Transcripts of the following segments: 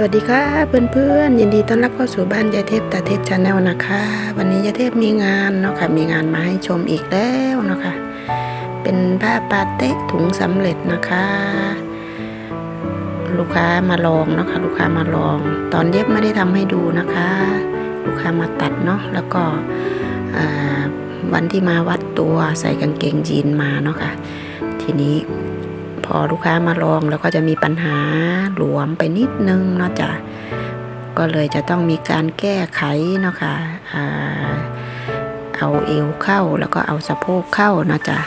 สวัสดีค่ะเพื่อนๆยินดีต้อนรับเข้าสู่บ้านยายเทพตาเทพชาแนลนะคะ วันนี้ยายเทพมีงานเนาะค่ะมีงานมาให้ชมอีกแล้วเนาะค่ะเป็นผ้าปาเต๊ะถุงสำเร็จนะคะ ลูกค้ามาลองเนาะค่ะลูกค้ามาลอง ตอนเย็บไม่ได้ทำให้ดูนะคะ ลูกค้ามาตัดเนาะแล้วก็วันที่มาวัดตัวใส่กางเกงยีนมาเนาะค่ะทีนี้ พอลูกค้ามาลองแล้วก็จะมีปัญหาหลวมไปนิดนึงเนาะจ้ะก็เลยจะต้องมีการแก้ไขเนาะค่ะอ่าเอาเอวเข้าแล้วก็เอาสะโพกเข้านะจ้ะ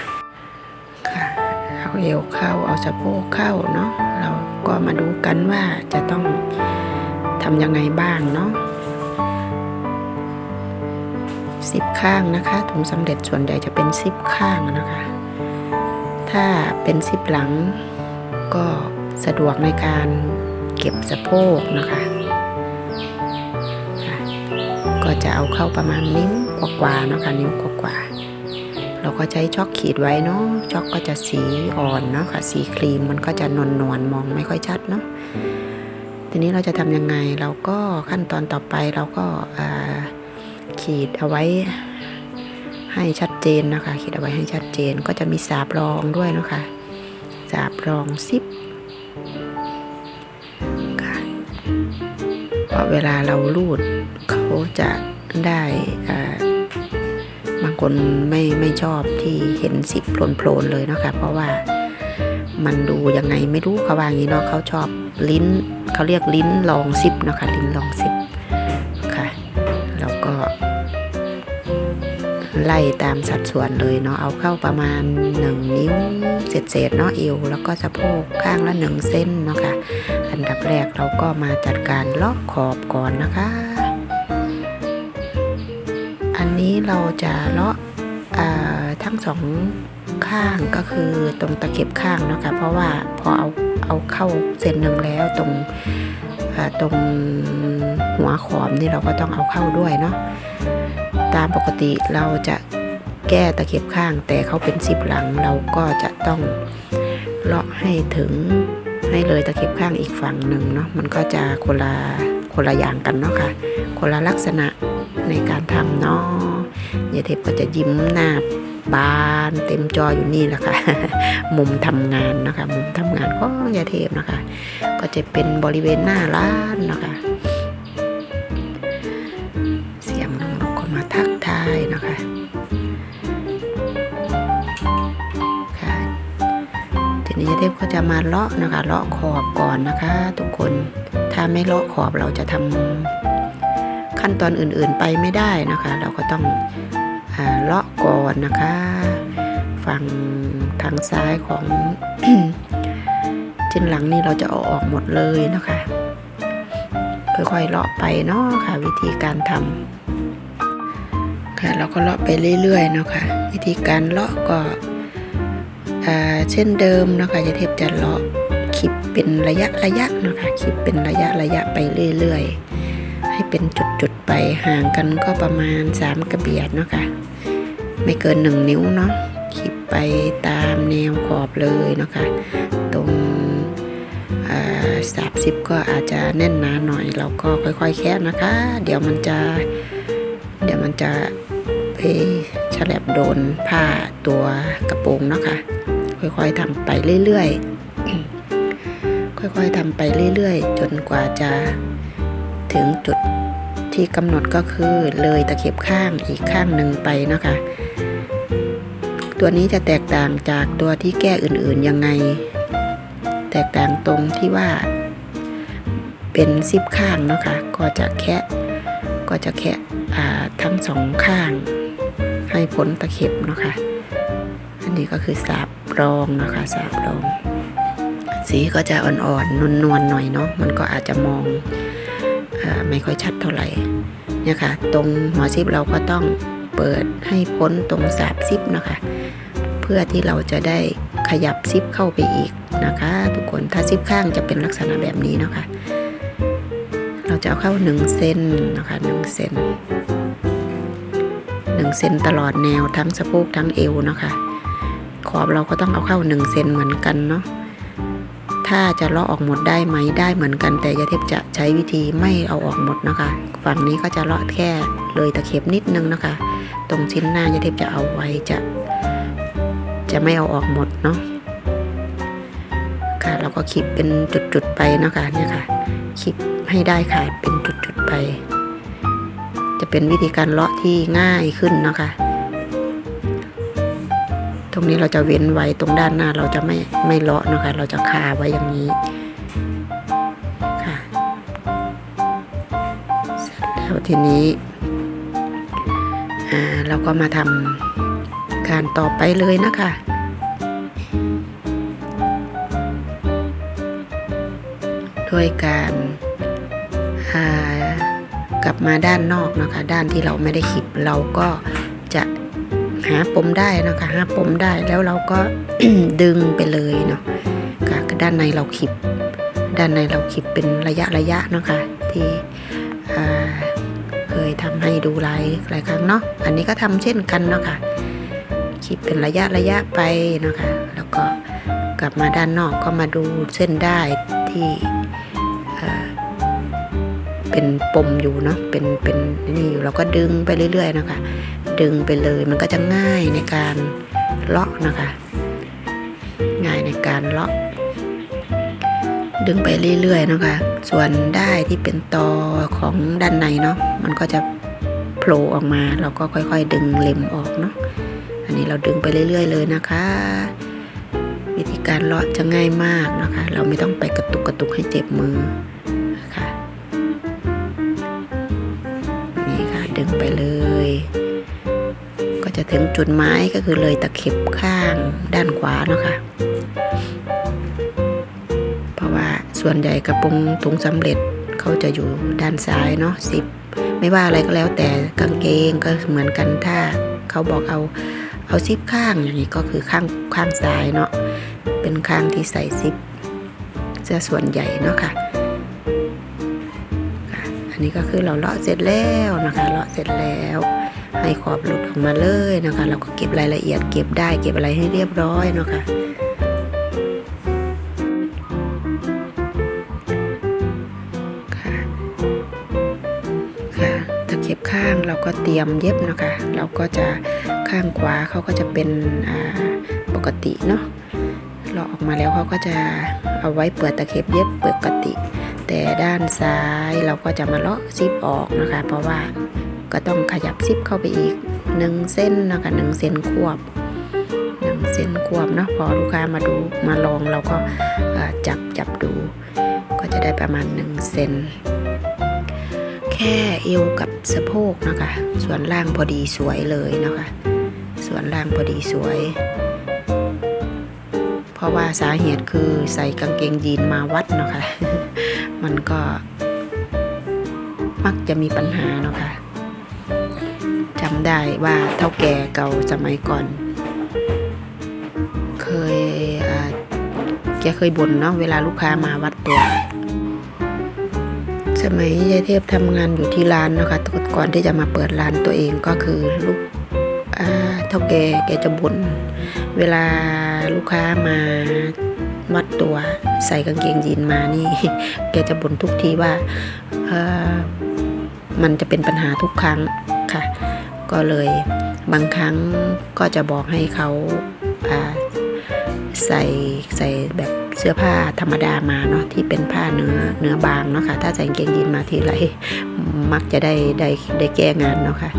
ค่ะเอาเอวเข้าเอาสะโพกเข้าเนาะเราก็มาดูกันว่าจะต้องทำยังไงบ้างเนาะสิบข้างนะคะถุงสำเร็จส่วนใหญ่จะเป็นสิบข้างนะคะ ถ้าเป็นซิปหลัง ก็สะดวกในการเก็บสะโพกนะคะ ก็จะเอาเข้าประมาณนิ้วกว่าๆนาะคะนิ้วกว่าๆเราก็ใช้ช็อกขีดไว้เนาะช็อกก็จะสีอ่อนเนาะค่ะสีครีมมันก็จะนวลนวลๆมองไม่ค่อยชัดเนาะทีนี้เราจะทำยังไงเราก็ขั้นตอนต่อไปเราก็ขีดเอาไว้ ให้ชัดเจนนะคะ เขีดเอาไว้ให้ชัดเจนก็จะมีสาบรองด้วยนะคะสาบรองซิปค่ะพราะเวลาเราลูดเขาจะได้อ่าบางคนไม่ไม่ชอบที่เห็นซิปโผล่ๆเลยนะคะ เพราะว่ามันดูยังไงไม่รู้เขาว่างี้เนาะเขาชอบลิ้นเขาเรียกลิ้นรองซิปนะคะลิ้นรองซิป ไล่ตามสัดส่วนเลยเนาะเอาเข้าประมาณ 1 นิ้วเศษๆเนาะเอวแล้วก็สะโพกข้างละ1เส้นเนาะค่ะอันดับแรกเราก็มาจัดการลอกขอบก่อนนะคะ อันนี้เราจะเลาะทั้งสองข้างก็คือตรงตะเข็บข้างเนาะค่ะเพราะว่าพอเอาเอาเข้าเส้นหนึ่งแล้วตรงตรงหัวขอบนี่เราก็ต้องเอาเข้าด้วยเนาะ ตามปกติเราจะแก้ตะเข็บข้าง แต่เขาเป็นสิบหลังเราก็จะต้องเลาะให้ถึงให้เลยตะเข็บข้างอีกฝั่งหนึ่งเนาะมันก็จะคนละคนละอย่างกันเนาะค่ะ คนละลักษณะในการทำเนาะยายเทพก็จะยิ้มหน้าบานเต็มจออยู่นี่แหละค่ะ มุมทำงานนะคะ มุมทำงานของยายเทพนะคะ ก็จะเป็นบริเวณหน้าร้านนะคะ ทีนี้ยายเทพก็จะมาเลาะนะคะ เลาะขอบก่อนนะคะ ทุกคน ถ้าไม่เลาะขอบเราจะทำขั้นตอนอื่นๆไปไม่ได้นะคะ เราก็ต้องอเลาะก่อนนะคะ ฝั่งทางซ้ายของชิ้นหลังนี่เราจะเอาออกหมดเลยนะคะค่อยๆเลาะไปเนาะค่ะ วิธีการทำค่ะเราก็เลาะไปเรื่อยๆเนาะค่ะวิธีการเลาะก็อ่า เช่นเดิมนะคะจะเทพจะเลาะคลิปเป็นระยะระยะนะคะคลิปเป็นระยะระยะไปเรื่อยๆ ให้เป็นจุดๆไปห่างกันก็ประมาณ 3 กระเบียดนะคะไม่เกิน 1 นิ้วเนาะคลิปไปตามแนวขอบเลยนะคะตรงสามสิบก็อาจจะแน่นหนาหน่อย เราก็ค่อยๆแคะนะคะ เดี๋ยวมันจะ เดี๋ยวมันจะไปฉลับโดนผ้าตัวกระโปรงเนาะคะ ค่อยๆทำไปเรื่อยๆ ค่อยๆทำไปเรื่อยๆ จนกว่าจะถึงจุดที่กำหนดก็คือเลยตะเข็บข้างอีกข้างหนึ่งไปนะคะ ตัวนี้จะแตกต่างจากตัวที่แก้อื่นๆยังไง แตกต่างตรงที่ว่า เป็นซิปข้างนะคะ ก็จะแคะก็จะแคะอ่ทั้งสองข้างให้พ้นตะเข็บนะคะ อันนี้ก็คือสาบ รองเนาะคะ่ะสาบรอง สีก็จะอ่อนๆนวลๆหน่อยเนาะมันก็อาจจะมองอาไม่ค่อยชัดเท่าไหร่เนี่ยค่ะตรงหัวซิปเราก็ต้องเปิดให้พ้นตรงสาบซิปนะคะ เพื่อที่เราจะได้ขยับซิปเข้าไปอีกนะคะ ทุกคนถ้าซิปข้างจะเป็นลักษณะแบบนี้นะคะ เราจะเอาเข้า1เซนนะคะ1เซน1เซนตลอดแนวทั้งสะโพกทั้งเอวนะคะ ขอบเราก็ต้องเอาเข้า1เซนเหมือนกันเนาะถ้าจะเลาะออกหมดได้ไหมได้เหมือนกัน แต่ยาเทพจะใช้วิธีไม่เอาออกหมดนะคะ ฝั่งนี้ก็จะเลาะแค่เลยตะเข็บนิดนึงนะคะ ตรงชิ้นหน้ายาเทพจะเอาไว้จะ จะไม่เอาออกหมดเนาะค่ะเราก็ขีดเป็นจุดๆไปเนาะคะเนี่ยค่ะขีดให้ได้ค่ะเป็นจุดๆไป จะเป็นวิธีการเลาะที่ง่ายขึ้นเนาะคะ ตรงนี้เราจะเว้นไว้ตรงด้านหน้าเราจะไม่ไม่เลาะนะคะ เราจะคาไว้อย่างนี้ค่ะเสร็จแล้วทีนี้อ่าเราก็มาทำการต่อไปเลยนะคะด้วยการกลับมาด้านนอกนะคะ ด้านที่เราไม่ได้ขีดเราก็ หาปมได้นะคะหาปมได้แล้วเราก็ดึงไปเลยเนาะค่ะด้านในเราขีดด้านในเราขีดเป็นระยะระยะเนาะคะที่เคยทำให้ดูหลายหลายครั้งเนาะอันนี้ก็ทำเช่นกันเนาะค่ะขีดเป็นระยะระยะไปเนาะคะแล้วก็กลับมาด้านนอกก็มาดูเส้นได้ที่เป็นปมอยู่เนาะเป็นเป็นนี่อยู่เราก็ดึงไปเรื่อย ๆ นะคะ ดึงไปเลยมันก็จะง่ายในการเลาะนะคะ ง่ายในการเลาะ ดึงไปเรื่อยๆนะคะ ส่วนได้ที่เป็นตอของด้านในเนาะมันก็จะโผล่ออกมาเราก็ค่อยๆ ดึงเล็มออกเนาะอันนี้เราดึงไปเรื่อย ๆ เลยนะคะ วิธีการเลาะจะง่ายมากนะคะ เราไม่ต้องไปกระตุกกระตุกให้เจ็บมือนะคะนี่ค่ะดึงไปเลย ถึงจุดไม้ก็คือเลยตะเข็บข้างด้านขวาเนาะค่ะ เพราะว่าส่วนใหญ่กระโปรงถุงสำเร็จเขาจะอยู่ด้านซ้ายเนาะสิบไม่ว่าอะไรก็แล้วแต่กางเกงก็เหมือนกันถ้าเขาบอกเอาเอาซิปข้างอย่างนี้ก็คือข้างข้างซ้ายเนาะเป็นข้างที่ใส่ซิปจะส่วนใหญ่เนาะคะค่ะอันนี้ก็คือเราเลาะเสร็จแล้วนะคะเลาะเสร็จแล้ว ให้ขอบหลุดออกมาเลยนะคะ เราก็เก็บรายละเอียดเก็บได้เก็บอะไรให้เรียบร้อยเนาะคะค่ะตะเข็บข้างเราก็เตรียมเย็บนะคะ เราก็จะข้างขวาเขาก็จะเป็นปกติเนาะเราออกมาแล้วเขาก็จะเอาไว้เปิดตะเข็บเย็บปกติ แต่ด้านซ้ายเราก็จะมาเลาะซิปออกนะคะ เพราะว่า ก็ต้องขยับซิปเข้าไปอีกหนึ่งเส้นนะคะหนึ่งเซนควบหนึ่งเซนควบเนาะพอลูกค้ามาดูมาลองเราก็จับจับดู ก็จะได้ประมาณหนึ่งเซนแค่เอวกับสะโพกนะคะ ส่วนล่างพอดีสวยเลยนะคะ ส่วนล่างพอดีสวย เพราะว่าสาเหตุคือใส่กางเกงยีนมาวัดเนาะคะ มันก็มักจะมีปัญหาเนาะค่ะำได้ว่าเท่าแก่เก่าสมัยก่อน เคยแกเคยบ่นเนาะเวลาลูกค้ามาวัดตัว สมัยยายเทพทำงานอยู่ที่ร้านนะคะก่อนที่จะมาเปิดร้านตัวเองก็คือลูกเท่าแก่แกจะบ่นเวลาลูกค้ามาวัดตัวใส่กางเกงยีนมานี่ แกจะบ่นทุกทีว่ามันจะเป็นปัญหาทุกครั้งค่ะ ก็เลยบางครั้งก็จะบอกให้เขาาใส่ใส่แบบเสื้อผ้าธรรมดามาเนาะที่เป็นผ้าเนื้อเนื้อบางเนาะค่ะถ้าใส่เกงยีนมาทีไรมักจะได้ได้ได้แก้งานเนาะค่ะ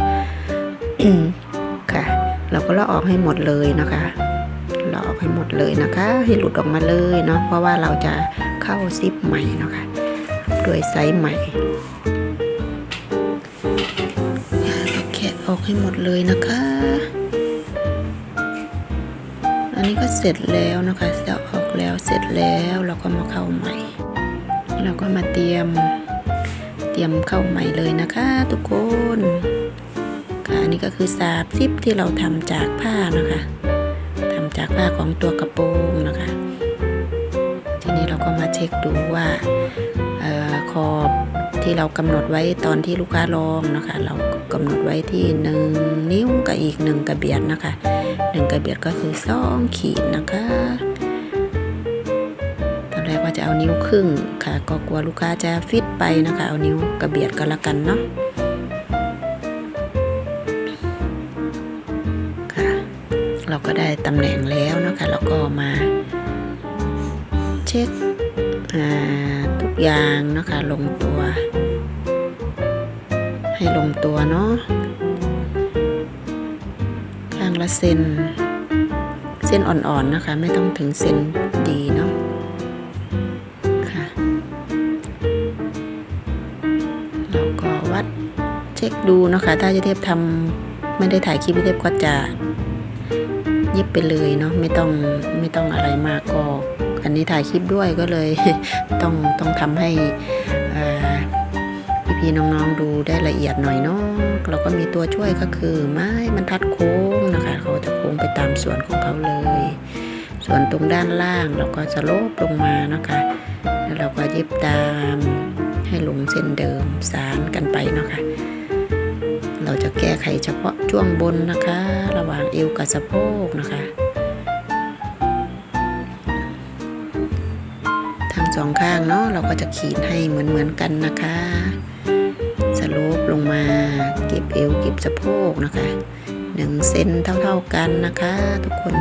ค่ะ เราก็เลาะออกให้หมดเลยนะคะเลาออกให้หมดเลยนะคะ ให้หลุดออกมาเลยเนาะเพราะว่าเราจะเข้าซิปใหม่เนาะค่ะด้วยไซส์ใหม่ ออกให้หมดเลยนะคะ อันนี้ก็เสร็จแล้วนะคะจะออกแล้วเสร็จแล้วเราก็มาเข้าใหม่ เราก็มาเตรียมเตรียมเข้าใหม่เลยนะคะ ทุกคนค่ะอันนี้ก็คือสาบซิปที่เราทำจากผ้านะคะทำจากผ้าของตัวกระโปรงนะคะ ทีนี้เราก็มาเช็คดูว่าออขอบที่เรากำหนดไว้ตอนที่ลูกค้าลองนะคะ เรากำหนดไว้ที่หนึ่งนิ้วกับอีกหนึ่งกระเบียดนะคะหนึ่งกระเบียดก็คือสองขีดนะคะตอนแรกว่าจะเอานิ้วครึ่งค่ะ ก็กลัวลูกค้าจะฟิตไปนะคะ เอานิ้วกระเบียดก็แล้วกันเนาะค่ะ เราก็ได้ตำแหน่งแล้วนะคะเราก็มา เช็คทุกอย่างนะคะลงตัว ให้ลงตัวเนาะข้างละเซนเส้นอ่อนๆนะคะ ไม่ต้องถึงเส้นดีเนาะค่ะเราก็วัดเช็คดูนะคะ ถ้าจะเทพทำไม่ได้ถ่ายคลิปเทพก็จะเย็บไปเลยเนาะไม่ต้องไม่ต้องอะไรมากก็ อันนี้ถ่ายคลิปด้วยก็เลยต้องต้องทำให้ พี่ๆน้องๆดูได้ละเอียดหน่อยเนาะเราก็มีตัวช่วยก็คือ ไม้บรรทัดโค้งนะคะ เขาจะโค้งไปตามส่วนของเขาเลย ส่วนตรงด้านล่างเราก็จะลบลงมานะคะ แล้วเราก็เย็บตามให้ลงเส้นเดิมสารกันไปเนาะคะเราจะแก้ไขเฉพาะช่วงบนนะคะ ระหว่างเอวกับสะโพกนะคะทั้งสองข้างเนาะเราก็จะขีดให้เหมือนเหมือนๆกันนะคะ โลปลงมา เก็บเอวเก็บสะโพกนะคะหนึ่งเซนเท่าๆกันนะคะ ทุกคน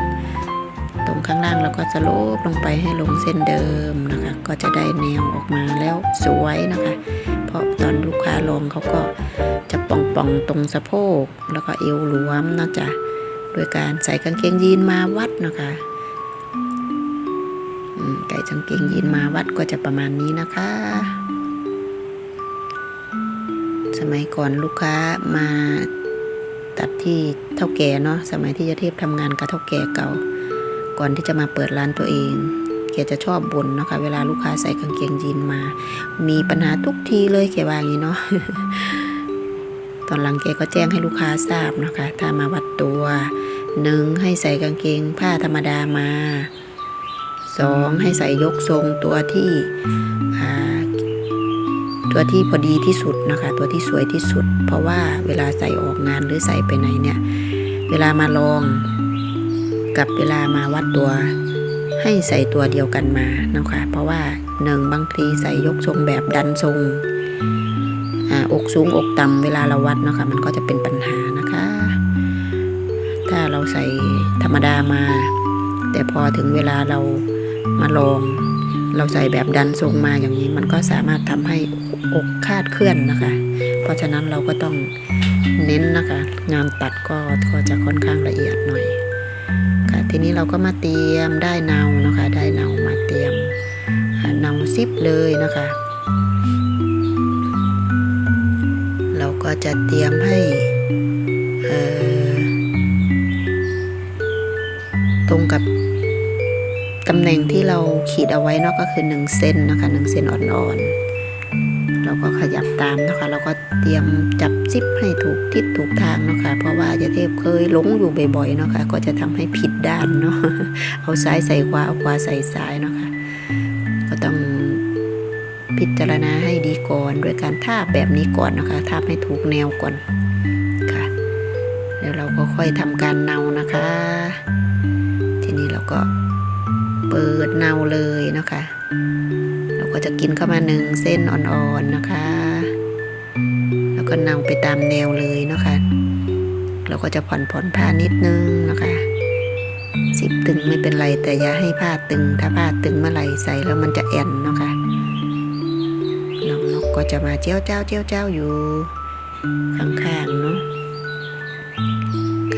ตรงข้างล่างเราก็สโลปลงไปให้ลงเส้นเดิมนะคะ ก็จะได้แนวออกมาแล้วสวยนะคะ เพราะตอนลูกค้าลองเขาก็จะป่องๆตรงสะโพก แล้วก็เอวหลวมนะจ๊ะโดยการใส่กางเกงยีนมาวัดนะคะไก่จังเกงยีนมาวัดก็จะประมาณนี้นะคะ สมัยก่อนลูกค้ามาตัดที่เท่าแก่เนาะสมัยที่จะเทพทำงานกับเท่าแก่เก่า ก่อนที่จะมาเปิดร้านตัวเองแกจะชอบบ่นเนาะคะเวลาลูกค้าใส่กางเกงยีนมา มีปัญหาทุกทีเลยแกว่าอย่างนี้เนาะตอนหลังแกก็แจ้งให้ลูกค้าทราบนะคะ ถ้ามาวัดตัวหนึ่งให้ใส่กางเกงผ้าธรรมดามาสองให้ใส่ยกทรงตัวที่อ่า ตัวที่พอดีที่สุดนะคะ ตัวที่สวยที่สุด เพราะว่าเวลาใส่ออกงานหรือใส่ไปไหนเนี่ย เวลามาลองกับเวลามาวัดตัว ให้ใส่ตัวเดียวกันมานะคะ เพราะว่าหนึ่งบางทีใส่ยกทรงแบบดันทรงอ่าอกสูงอกต่ำเวลาเราวัดนะคะมันก็จะเป็นปัญหานะคะ ถ้าเราใส่ธรรมดามา แต่พอถึงเวลาเรามาลอง เราใส่แบบดันทรงมาอย่างนี้ มันก็สามารถทำให้อกคาดเคลื่อนนะคะ เพราะฉะนั้นเราก็ต้องเน้นนะคะ งานตัดก็ก็จะค่อนข้างละเอียดหน่อยค่ะทีนี้เราก็มาเตรียมได้เนานะคะ ได้เนามาเตรียมอ่าเนาซิปเลยนะคะ เราก็จะเตรียมให้เอ่อตรงกับ ตำแหน่งที่เราขีดเอาไว้เนาะก็คือ 1เซนนะคะ 1เซนอ่อนๆ เราก็ขยับตามนะคะ เราก็เตรียมจับซิปให้ถูกทิศถูกทางเนาะคะ เพราะว่าจะเทพเคยหลงอยู่บ่อยๆเนาะคะ ก็จะทำให้ผิดด้านเนาะ เอาซ้ายใส่ขวาเอาขวาใส่ซ้ายเนาะคะ ก็ต้องพิจารณาให้ดีก่อนด้วยการทาบแบบนี้ก่อนนะคะทาบให้ถูกแนวก่อนค่ะเดี๋ยวเราก็ค่อยทำการเนานะคะ ทีนี้เราก็ เปิดเนาเลยนะคะ เราก็จะกินเข้ามาหนึ่งเส้นอ่อนๆนะคะ แล้วก็เนาไปตามแนวเลยนะคะเราก็จะผ่อนผ่อนผ้านิดนึงนะคะสิบตึงไม่เป็นไรแต่อย่าให้ผ้าตึง ถ้าผ้าตึงเมื่อไหร่ใส่แล้วมันจะแอนนะคะน้องนกก็จะมาเจ้าเจ้าเจ้าเจ้าอยู่ข้างๆเนาะ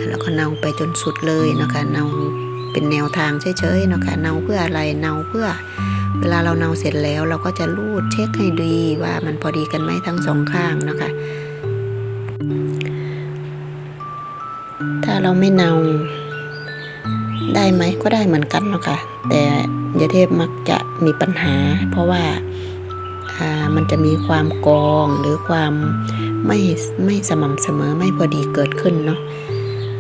แล้วก็เนาไปจนสุดเลยนะคะเนา เป็นแนวทางเฉยๆเนาะคะเนาเพื่ออะไรเนาเพื่อ เวลาเราเนาเสร็จแล้ว เราก็จะรูดเช็คให้ดีว่ามันพอดีกันไหมทั้งสองข้างนะคะถ้าเราไม่เนาได้ไหมก็ได้เหมือนกันเนาะค่ะแต่ยาเทพมักจะมีปัญหา เพราะว่าอ่ามันจะมีความกองหรือความไม่ไม่สม่ำเสมอไม่พอดีเกิดขึ้นเนาะ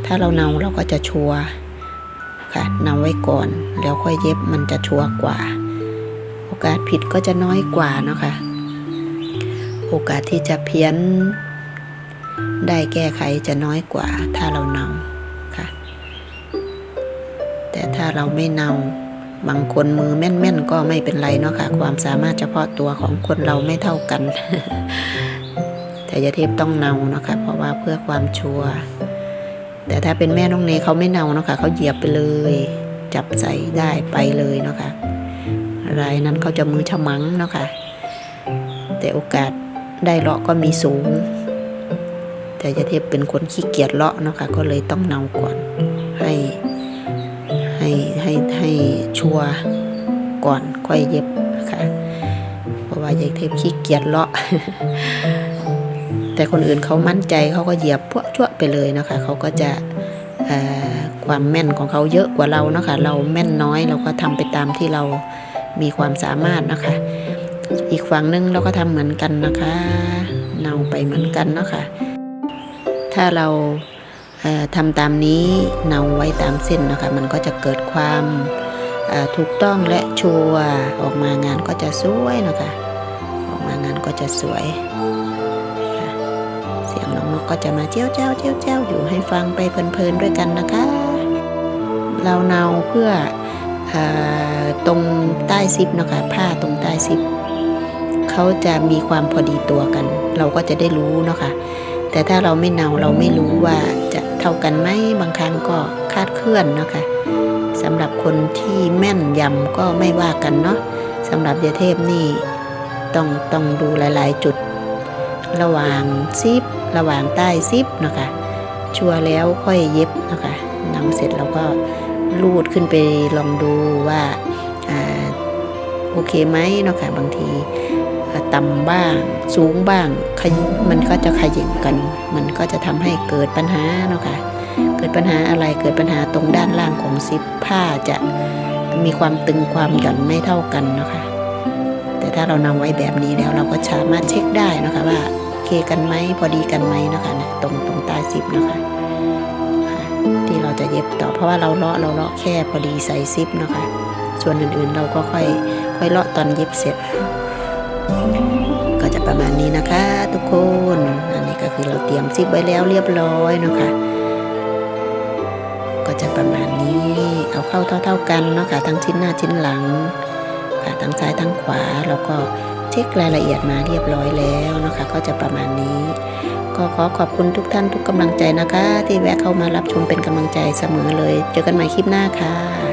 ถ้าเราเนาเราก็จะชัวร์ ค่ะนาไว้ก่อน แล้วค่อยเย็บมันจะชัวร์กว่า โอกาสผิดก็จะน้อยกว่าเนาะค่ะโอกาสที่จะเพี้ยน ได้แก้ไขจะน้อยกว่า ถ้าเราเนาค่ะ แต่ถ้าเราไม่เนาบางคนมือแม่นๆ ก็ไม่เป็นไรเนาะค่ะ ความสามารถเฉพาะตัวของคนเราไม่เท่ากัน แต่ยาเทพต้องเนาเนาะค่ะ เพราะว่าเพื่อความชัวร์ แต่ถ้าเป็นแม่น้องเนเขาไม่เนาเนาะค่ะเขาเหยียบไปเลย จับใส่ได้ไปเลยเนาะค่ะรายนั้นเขาจะมือฉมังเนาะค่ะแต่โอกาสได้เลาะก็มีสูง แต่ยาเทพเป็นคนขี้เกียจเลาะเนาะค่ะก็เลยต้องเนาก่อนให้ให้ให้ให้ชัวร์ก่อนค่อยเย็บค่ะ เพราะว่ายายเทพขี้เกียจเลาะ แต่คนอื่นเขามั่นใจเขาก็เหยียบพวกชั่วไปเลยนะคะเขาก็จะความแม่นของเขาเยอะกว่าเราเนาะคะเราแม่นน้อยเราก็ทำไปตามที่เรามีความสามารถนะคะ อีกฝั่งหนึงเราก็ทำเหมือนกันนะคะเนาไปเหมือนกันเนาะคะถ้าเราเอ่อทำตามนี้เนาไว้ตามเส้นนะคะ มันก็จะเกิดความถูกต้องและชัวร์ออกมางานก็จะสวยนะคะ ออกมางานก็จะสวยียงน้องนกก็จะมาเจ้าเจ้าเจ้าเจ้าอยู่ให้ฟังไปเพลินๆด้วยกันนะคะ เราเนาเพื่ออตรงใต้ซิปนะคะผ้าตรงใต้ซิปเขาจะมีความพอดีตัวกัน เราก็จะได้รู้เนาะคะแต่ถ้าเราไม่เนาเราไม่รู้ว่าจะเท่ากันไหมบางครั้งก็คาดเคลื่อนเนาะคะสำหรับคนที่แม่นยำก็ไม่ว่ากันเนาะสำหรับยาเทพนี่ต้องต้องดูหลาย ๆ จุด ระหว่างซิประหว่างใต้ซิปนะคะชัวร์แล้วค่อยเย็บนะคะนำเสร็จเราก็ลูดขึ้นไปลองดูว่าอาโอเคไหมเนาะค่ะบางทีต่ำบ้างสูงบ้างมันก็จะขยิงกัน มันก็จะทำให้เกิดปัญหาเนาะค่ะเกิดปัญหาอะไรเกิดปัญหาตรงด้านล่างของซิปผ้าจะมีความตึงความหย่อนไม่เท่ากันเนาะค่ะแต่ถ้าเรานำไว้แบบนี้แล้วเราก็สามารถเช็คได้นะคะว่า เคกันไหมพอดีกันไหมนะคะนะตรงตรงใต้ซิปนะคะที่เราจะเย็บต่อเพราะว่าเราเลาะเราเลาะแค่พอดีใส่ซิปนะคะ ส่วนอื่นๆเราก็ค่อยค่อยเลาะตอนเย็บเสร็จ ก็จะประมาณนี้นะคะ ทุกคนอันนี้ก็คือเราเตรียมซิปไว้แล้วเรียบร้อยนะคะก็จะประมาณนี้เอาเข้าเท่า ๆกันเนาะค่ะทั้งชิ้นหน้าชิ้นหลังค่ะทั้งซ้ายทั้งขวาแล้วก็ เช็ครายละเอียดมาเรียบร้อยแล้วนะคะ ก็จะประมาณนี้ ก็ขอขอบคุณทุกท่านทุกกำลังใจนะคะ ที่แวะเข้ามารับชมเป็นกำลังใจเสมอเลย เจอกันใหม่คลิปหน้าค่ะ